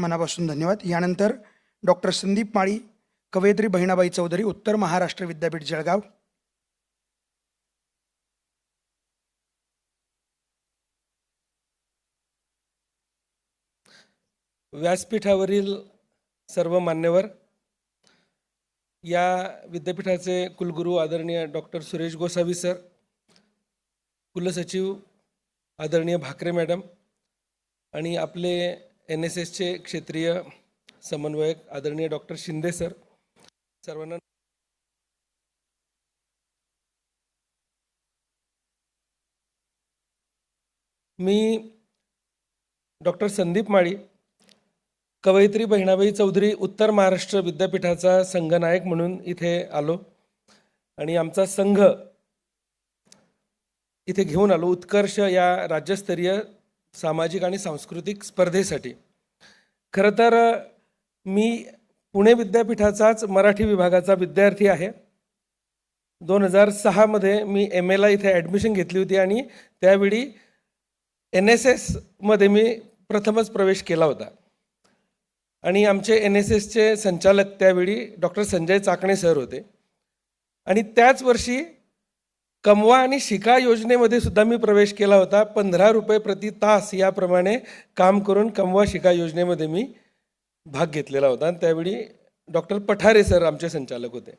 मनापासून धन्यवाद. यानंतर डॉक्टर संदीप माळी कवयित्री बहिणाबाई चौधरी उत्तर महाराष्ट्र विद्यापीठ जळगाव. व्यासपीठावरील सर्व मान्यवर या विद्यापीठाचे कुलगुरू आदरणीय डॉक्टर सुरेश गोसावी सर कुलसचिव आदरणीय भाकरे मॅडम आणि आपले एन एस एसचे क्षेत्रीय समन्वयक आदरणीय डॉक्टर शिंदे सर सर्वांना मी डॉक्टर संदीप माळी कवयित्री बहिणाबाई चौधरी उत्तर महाराष्ट्र विद्यापीठाचा संघनायक म्हणून इथे आलो आणि आमचा संघ इथे घेऊन आलो. उत्कर्ष या राज्यस्तरीय सामाजिक आणि सांस्कृतिक स्पर्धेसाठी. खरं तर मी पुणे विद्यापीठाचाच मराठी विभागाचा विद्यार्थी आहे. दोन हजार सहामध्ये मी एम एला इथे ॲडमिशन घेतली होती आणि त्यावेळी एन एस एसमध्ये मी प्रथमच प्रवेश केला होता. आणि आमचे एन एस एसचे संचालक त्यावेळी डॉक्टर संजय चाकणे सर होते. आणि त्याच वर्षी कमवा आणि शिका योजनेमध्ये सुद्धा मी प्रवेश केला होता. पंधरा रुपये प्रति तास याप्रमाणे काम करून कमवा शिका योजनेमध्ये मी भाग घेतलेला होता. आणि त्यावेळी डॉक्टर पठारे सर आमचे संचालक होते.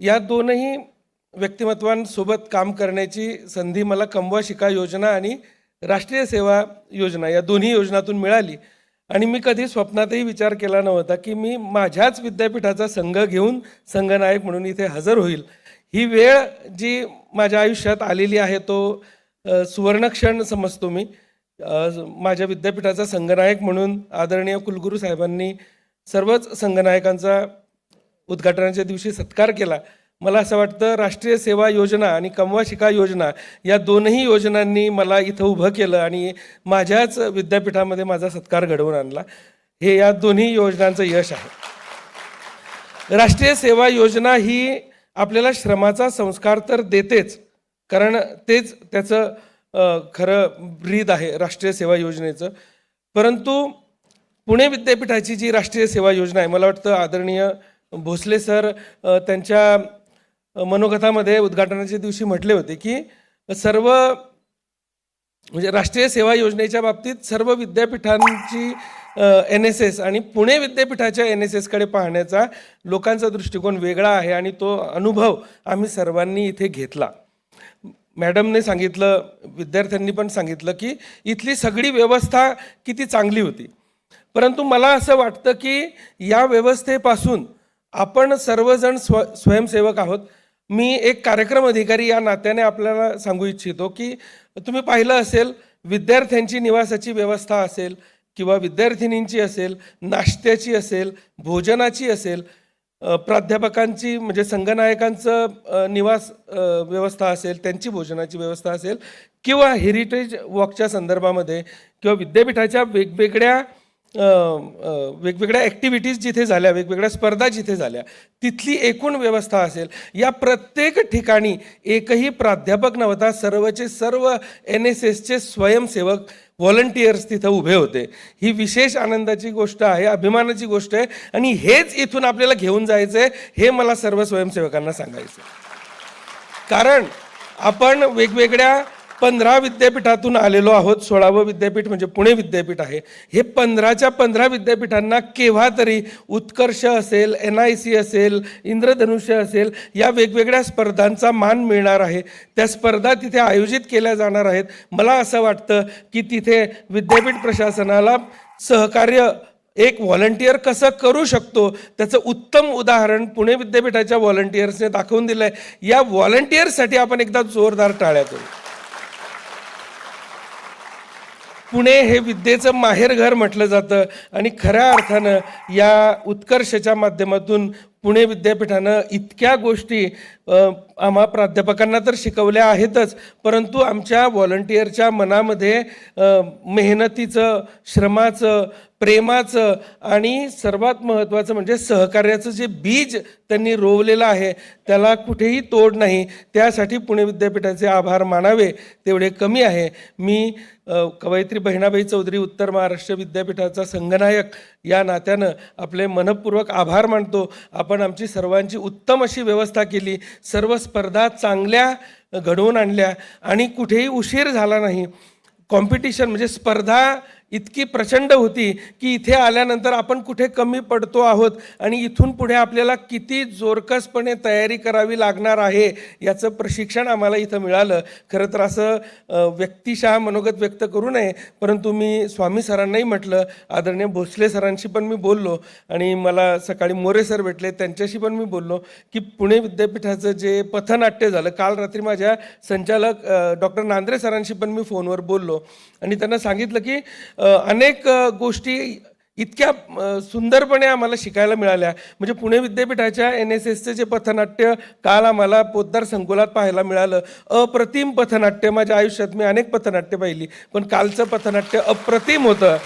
या दोनही व्यक्तिमत्वांसोबत काम करण्याची संधी मला कमवा शिका योजना आणि राष्ट्रीय सेवा योजना या दोन्ही योजनातून मिळाली. आणि मी कधी स्वप्नातही विचार केला नव्हता की मी माझ्याच विद्यापीठाचा संघ घेऊन संघनायक म्हणून इथे हजर होईल. ही वेळ जी माझ्या आयुष्यात आलेली आहे तो सुवर्णक्षण समजतो मी. माझ्या विद्यापीठाचा संघनायक म्हणून आदरणीय कुलगुरू साहेबांनी सर्वच संघनायकांचा उद्घाटनाच्या दिवशी सत्कार केला. मला असं वाटतं राष्ट्रीय सेवा योजना आणि कमवा शिका योजना या दोनही योजनांनी मला इथं उभं केलं आणि माझ्याच विद्यापीठामध्ये माझा सत्कार घडवून आणला. हे या दोन्ही योजनांचं यश आहे. राष्ट्रीय सेवा योजना ही आपल्याला श्रमाचा संस्कार तर देतेच कारण तेच त्याचं खरं ब्रीद आहे राष्ट्रीय सेवा योजनेचं. परंतु पुणे विद्यापीठाची जी राष्ट्रीय सेवा योजना आहे मला वाटतं आदरणीय भोसले सर त्यांच्या मनोगतामध्ये उद्घाटनाच्या दिवशी म्हटले होते की सर्व म्हणजे राष्ट्रीय सेवा योजनेच्या बाबतीत सर्व विद्यापीठांची एन एस एस आणि पुणे विद्यापीठाच्या एन एस एसकडे पाहण्याचा लोकांचा दृष्टिकोन वेगळा आहे आणि तो अनुभव आम्ही सर्वांनी इथे घेतला. मॅडमने सांगितलं विद्यार्थ्यांनी पण सांगितलं की इथली सगळी व्यवस्था किती चांगली होती. परंतु मला असं वाटतं की या व्यवस्थेपासून आपण सर्वजण स्व स्वयंसेवक आहोत. मी एक कार्यक्रम अधिकारी या नात्याने आपल्याला सांगू इच्छितो की तुम्ही पाहिलं असेल विद्यार्थ्यांची निवासाची व्यवस्था असेल किंवा विद्यार्थिनींची असेल नाश्त्याची असेल भोजनाची असेल प्राध्यापकांची म्हणजे संघनायकांचं निवास व्यवस्था असेल त्यांची भोजनाची व्यवस्था असेल किंवा हेरिटेज वॉकच्या संदर्भामध्ये किंवा विद्यापीठाच्या वेगवेगळ्या वेगवेगळ्या ॲक्टिव्हिटीज जिथे झाल्या वेगवेगळ्या स्पर्धा जिथे झाल्या तिथली एकूण व्यवस्था असेल या प्रत्येक ठिकाणी एकही प्राध्यापक नव्हता सर्वचे सर्व एन एस एसचे स्वयंसेवक व्हॉलंटियर्स तिथं उभे होते. ही विशेष आनंदाची गोष्ट आहे अभिमानाची गोष्ट आहे आणि हेच इथून आपल्याला घेऊन जायचं आहे हे मला सर्व स्वयंसेवकांना सांगायचं कारण आपण वेगवेगळ्या पंधरा विद्यापीठातून आलेलो आहोत सोळावं विद्यापीठ म्हणजे पुणे विद्यापीठ आहे. हे पंधराच्या पंधरा विद्यापीठांना केव्हा तरी उत्कर्ष असेल एन आय सी असेल इंद्रधनुष्य असेल या वेगवेगळ्या स्पर्धांचा मान मिळणार आहे. त्या स्पर्धा तिथे आयोजित केल्या जाणार आहेत. मला असं वाटतं की तिथे विद्यापीठ प्रशासनाला सहकार्य एक व्हॉलंटियर कसं करू शकतो त्याचं उत्तम उदाहरण पुणे विद्यापीठाच्या व्हॉलंटियर्सने दाखवून दिलं आहे या व्हॉलंटियर्ससाठी आपण एकदा जोरदार टाळ्या करू. पुणे हे विद्येचं माहेरघर म्हटलं जातं. आणि खऱ्या अर्थानं या उत्कर्षच्या माध्यमातून पुणे विद्यापीठानं इतक्या गोष्टी आम्हा प्राध्यापकांना तर शिकवल्या आहेतच परंतु आमच्या व्हॉलंटिअरच्या मनामध्ये मेहनतीचं श्रमाचं प्रेमाचं आणि सर्वात महत्त्वाचं म्हणजे सहकार्याचं जे बीज त्यांनी रोवलेलं आहे त्याला कुठेही तोड नाही. त्यासाठी पुणे विद्यापीठाचे आभार मानावे तेवढे कमी आहे. मी कवयित्री बहिणाबाई चौधरी उत्तर महाराष्ट्र विद्यापीठाचा संघनायक या नात्यानं आपले मनपूर्वक आभार मानतो. आपण आमची सर्वांची उत्तम अशी व्यवस्था केली. सर्व स्पर्धा चांगल्या घडवून आणल्या आणि कुठेही उशीर झाला नाही. कॉम्पिटिशन म्हणजे स्पर्धा इतकी प्रचंड होती की इथे आल्यानंतर आपण कुठे कमी पडतो आहोत आणि इथून पुढे आपल्याला किती जोरकसपणे तयारी करावी लागणार आहे याचं प्रशिक्षण आम्हाला इथं मिळालं. खरं तर असं व्यक्तिशः मनोगत व्यक्त करू नये परंतु मी स्वामी सरांनाही म्हटलं आदरणीय भोसले सरांशी पण मी बोललो आणि मला सकाळी मोरे सर भेटले त्यांच्याशी पण मी बोललो की पुणे विद्यापीठाचं जे पथनाट्य झालं काल रात्री माझ्या संचालक डॉक्टर नांद्रे सरांशी पण मी फोनवर बोललो आणि त्यांना सांगितलं की अनेक गोष्टी इतक्या सुंदरपणे आम्हाला शिकायला मिळाल्या. म्हणजे पुणे विद्यापीठाच्या एन एस एसचं जे पथनाट्य काल आम्हाला पोद्दार संकुलात पाहायला मिळालं. अप्रतिम पथनाट्य माझ्या आयुष्यात मी अनेक पथनाट्य पाहिली. पण कालचं पथनाट्य अप्रतिम होतं.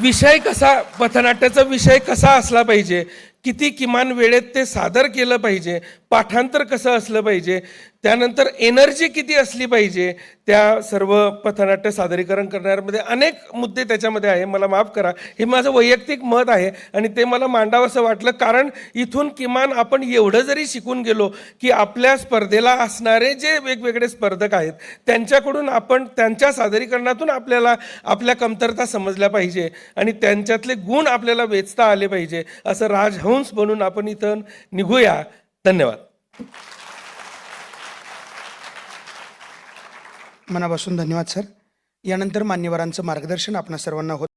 विषय कसा पथनाट्याचा विषय कसा असला पाहिजे किती किमान वेळेत ते सादर केलं पाहिजे पाठांतर कसं असलं पाहिजे त्यानंतर एनर्जी किती असली पाहिजे त्या सर्व पथनाट्य सादरीकरण करण्यामध्ये अनेक मुद्दे त्याच्यामध्ये आहे. मला माफ करा हे माझं वैयक्तिक मत आहे आणि ते मला मांडावंसं वाटलं कारण इथून किमान आपण एवढं जरी शिकून गेलो की आपल्या स्पर्धेला असणारे जे वेगवेगळे स्पर्धक आहेत त्यांच्याकडून आपण त्यांच्या सादरीकरणातून आपल्याला आपल्या कमतरता समजल्या पाहिजे आणि त्यांच्यातले गुण आपल्याला वेचता आले पाहिजे असं राज हंस बनून आपण इथं निघूया. धन्यवाद. मनापासून धन्यवाद सर. यानंतर मान्यवरांचं मार्गदर्शन आपणा सर्वांना होत